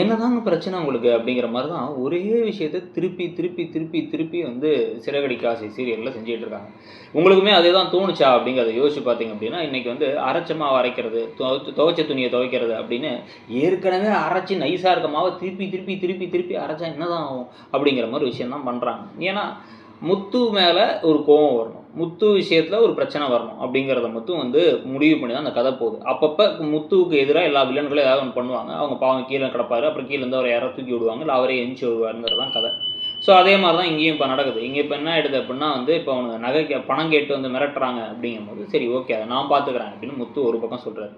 என்னதாங்க பிரச்சனை உங்களுக்கு அப்படிங்கிற மாதிரி தான் ஒரே விஷயத்த திருப்பி திருப்பி திருப்பி திருப்பி வந்து சிறகடிக்க ஆசை சீரியலில் செஞ்சுட்டு இருக்காங்க. உங்களுக்குமே அதே தான் தோணுச்சா அப்படிங்கிறத யோசிச்சு பார்த்தீங்க அப்படின்னா இன்றைக்கி வந்து அரைச்சமாக அரைக்கிறது துவச்ச துவைச்ச துணியை துவைக்கிறது அப்படின்னு ஏற்கனவே அரைச்சி நைஸாக இருக்க மாவை திருப்பி திருப்பி திருப்பி திருப்பி அரைச்சா என்னதான் ஆகும் அப்படிங்கிற மாதிரி விஷயம் தான் பண்ணுறாங்க ஏன்னா முத்து மேலே ஒரு கோவம் வரணும். முத்து விஷயத்தில் ஒரு பிரச்சனை வரணும். அப்படிங்கிறத மட்டும் வந்து முடிவு பண்ணி தான் அந்த கதை போகுது. அப்பப்போ முத்துவுக்கு எதிராக எல்லா வில்லன்களும் ஏதாவது ஒன்று பண்ணுவாங்க. அவங்க பாவம் கீழே கிடப்பாரு. அப்புறம் கீழே இருந்து யாராவது தூக்கி விடுவாங்க. இல்லை அவரே எஞ்சி வருவாருங்கிறது தான் கதை. ஸோ அதே மாதிரி தான் இங்கேயும் இப்போ நடக்குது. இங்கே இப்போ என்ன ஆயிடுது அப்படின்னா வந்து இப்போ அவனுக்கு நகை கே- பணம் கேட்டு வந்து மிரட்டுறாங்க அப்படிங்கும்போது சரி ஓகே அதை நான் பார்த்துக்கிறேன் அப்படின்னு முத்து ஒரு பக்கம் சொல்கிறாரு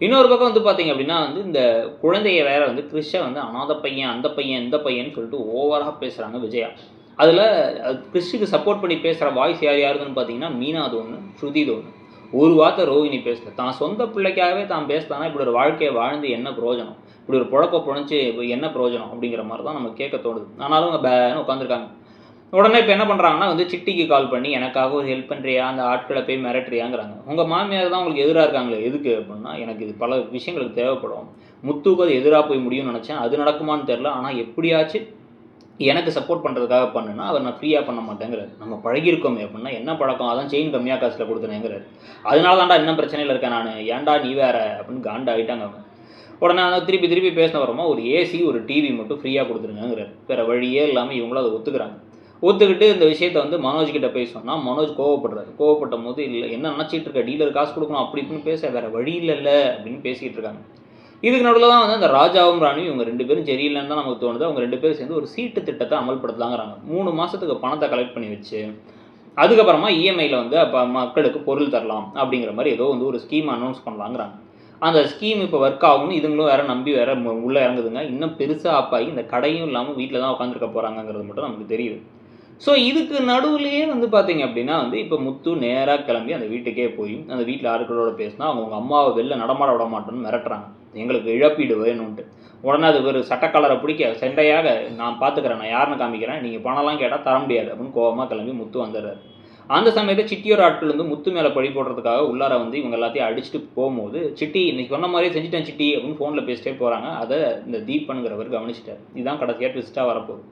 இன்னொரு பக்கம் வந்து பார்த்தீங்க அப்படின்னா வந்து இந்த குழந்தைய வேற வந்து கிறிஷை வந்து அனாதை பையன் அந்த பையன் இந்த பையன் சொல்லிட்டு ஓவராக பேசுகிறாங்க விஜயா. அதில் கிறிஸ்டுக்கு சப்போர்ட் பண்ணி பேசுகிற வாய்ஸ் யார் யாருக்குன்னு பார்த்தீங்கன்னா மீனா ஒன்று ஸ்ருதி ஒன்று ஒரு வார்த்தை ரோஹிணி பேசல தான் சொந்த பிள்ளைக்காகவே தான் பேசலான்னா இப்படி ஒரு வாழ்க்கையை வாழ்ந்து என்ன பிரயோஜனம்? இப்படி ஒரு புழப்ப புழைச்சி என்ன பிரயோஜனம்? அப்படிங்கிற மாதிரி தான் நம்ம கேட்க தோணுது. ஆனாலும் அவங்க பேன்னு உட்காந்துருக்காங்க உடனே இப்போ என்ன பண்ணுறாங்கன்னா வந்து சிட்டிக்கு கால் பண்ணி எனக்காக ஒரு ஹெல்ப் பண்ணுறியா அந்த ஆட்களை போய் மிரட்டுறியாங்கிறாங்க. உங்கள் மாமியார் தான் உங்களுக்கு எதிராக இருக்காங்களே எதுக்கு அப்படின்னா எனக்கு இது பல விஷயங்களுக்கு தேவைப்படும். முத்துக்கு அது எதிராக போய் முடியும்னு நினச்சேன். அது நடக்குமான்னு தெரில ஆனால் எப்படியாச்சும் எனக்கு சப்போர்ட் பண்ணுறதுக்காக பண்ணுன்னா அதை நான் ஃப்ரீயாக பண்ண மாட்டேங்கிறார். நம்ம பழகிருக்கோமே அப்படின்னா என்ன பழக்கம்? அதான் செயின் கம்மியாக காசில் கொடுத்தனேங்கிறார் அதனால தான்டா இன்னும் பிரச்சனையில் இருக்கேன் நான். ஏன்டா நீ வேற? அப்படின்னு காண்டா ஆகிட்டாங்க அவங்க. உடனே அந்த திருப்பி திருப்பி பேசின வரமா ஒரு ஏசி ஒரு டிவி மட்டும் ஃப்ரீயாக கொடுத்துருங்கிறார் வேறு வழியே இல்லாமல் இவங்களும் அதை ஒத்துக்கிறாங்க. ஒத்துக்கிட்டு இந்த விஷயத்த வந்து மனோஜ் கிட்ட போய் சொன்னால் மனோஜ் கோவப்படுறாரு. கோவப்பட்ட போது இல்லை என்ன நினச்சிட்டு இருக்க? டீலர் காசு கொடுக்கணும். அப்படி இப்படின்னு பேச வேறு வழி இல்லைல்ல அப்படின்னு பேசிக்கிட்டு இருக்காங்க. இதுக்கு நடுவில் தான் வந்து அந்த ராஜாவும் ராணியும் இவங்க ரெண்டு பேரும் சரியில்லைன்னு தான் நமக்கு தோணுது. அவங்க ரெண்டு பேரும் சேர்ந்து ஒரு சீட்டு திட்டத்தை அமல்படுத்தலாங்கிறாங்க. மூணு மாதத்துக்கு பணத்தை கலெக்ட் பண்ணி வச்சு அதுக்கப்புறமா இஎம்ஐயில் வந்து அப்போ மக்களுக்கு பொருள் தரலாம் அப்படிங்கிற மாதிரி ஏதோ வந்து ஒரு ஸ்கீம் அனௌன்ஸ் பண்ணலாங்கிறாங்க. அந்த ஸ்கீம் இப்போ ஒர்க் ஆகும்னு இதுங்களும் வேற நம்பி வேற உள்ளே இறங்குதுங்க. இன்னும் பெருசாக ஆப்பாகி இந்த கடையும் இல்லாமல் வீட்டில் தான் உட்காந்துருக்க போகிறாங்கங்கிறது மட்டும் நமக்கு தெரியுது. ஸோ இதுக்கு நடுவுலேயே வந்து பார்த்தீங்க அப்படின்னா வந்து இப்போ முத்து நேராக கிளம்பி அந்த வீட்டுக்கே போய் அந்த வீட்டில் ஆட்களோட பேசினா அவங்க அம்மாவை வெளில நடமாட விட மாட்டோம்னு மிரட்டுறாங்க. எங்களுக்கு இழப்பீடு வேணும்ன்ட்டு. உடனே அது ஒரு சட்டக்காலரை பிடிக்க செண்டையாக நான் பார்த்துக்கிறேன் நான் யாருன்னு காமிக்கிறேன் நீங்கள் பணம்லாம் கேட்டால் தர முடியாது அப்படின்னு கோவமாக கிளம்பி முத்து வந்துடுறாரு. அந்த சமயத்தில் சிட்டியோர் ஆட்கள் வந்து முத்து மேலே பழி போடுறதுக்காக உள்ளார வந்து இவங்க எல்லாத்தையும் அடிச்சுட்டு போகும்போது சிட்டி இன்னைக்கு சொன்ன மாதிரியே செஞ்சுட்டேன் சிட்டி அப்படின்னு ஃபோனில் பேசிட்டே போகிறாங்க அதை இந்த தீபனுங்கிறவர் கவனிச்சிட்டார். இதுதான் கடைசியாக ட்விஸ்ட்டாக வரப்போகுது.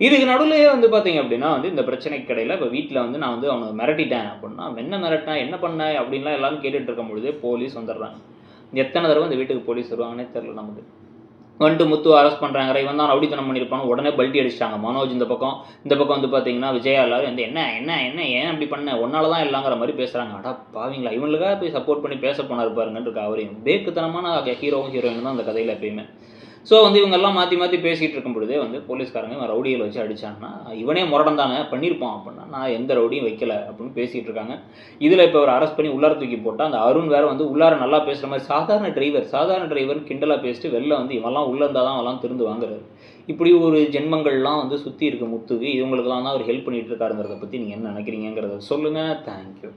இதுக்கு நடுவிலேயே வந்து பார்த்தீங்க அப்படின்னா வந்து இந்த பிரச்சனைக்கு கடையில் இப்போ வீட்டில் வந்து நான் வந்து அவனை மிரட்டிட்டேன் அப்படின்னா என்ன மிரட்டினேன் என்ன பண்ண? அப்படின்லாம் எல்லாரும் கேட்டுட்டு இருக்கும் பொழுதே போலீஸ் வந்துடுறாங்க. எத்தனை தடவை இந்த வீட்டுக்கு போலீஸ் வருவாங்கன்னே தெரில நமக்கு. வந்துட்டு முத்து அரெஸ்ட் பண்ணுறாங்க இவன் தான் ரவுடித்தனம் பண்ணியிருப்பான் உடனே பல்ட்டி அடிச்சிட்டாங்க. மனோஜ் இந்த பக்கம் இந்த பக்கம் வந்து பார்த்தீங்கன்னா விஜயா எல்லாரும் வந்து என்ன என்ன என்ன ஏன் அப்படி பண்ண? ஒன்னால தான் இல்லைங்கிற மாதிரி பேசுகிறாங்க அடா பாவீங்களா இவங்களுக்காக போய் சப்போர்ட் பண்ணி பேச போனார் பாருங்கன்ட்டு இருக்கு அவரையும். பேக்குத்தனமான ஹீரோவும் ஹீரோயின் தான் அந்த கதையில் எப்பயுமே. ஸோ வந்து இவங்கெல்லாம் மாற்றி மாற்றி பேசிகிட்டு இருக்கும் பொழுதே வந்து போலீஸ்காரங்க இவன் ரவுடிகளை வச்சு அடிச்சாங்கன்னா இவனே முரடம் தானே பண்ணியிருப்பான் அப்படின்னா நான் எந்த ரவுடியும் வைக்கல அப்படின்னு பேசிகிட்டு இருக்காங்க. இதில் இப்போ ஒரு அரெஸ்ட் பண்ணி உள்ளார தூக்கி போட்டால் அந்த அருண் வேறு வந்து உள்ளார நல்லா பேசுகிற மாதிரி சாதாரண டிரைவர் சாதாரண டிரைவர் கிண்டலாக பேசிட்டு வெளில வந்து இவெல்லாம் உள்ளே இருந்தால் தான் அவெல்லாம் திருந்து வாங்குறாரு. இப்படி ஒரு ஜென்மங்கள்லாம் வந்து சுற்றி இருக்க முத்துக்கு இவங்களுக்கெல்லாம் தான் அவர் ஹெல்ப் பண்ணிட்டு இருக்காருங்கிறத பற்றி நீங்கள் என்ன நினைக்கிறீங்கிறத சொல்லுங்கள் தேங்க்யூ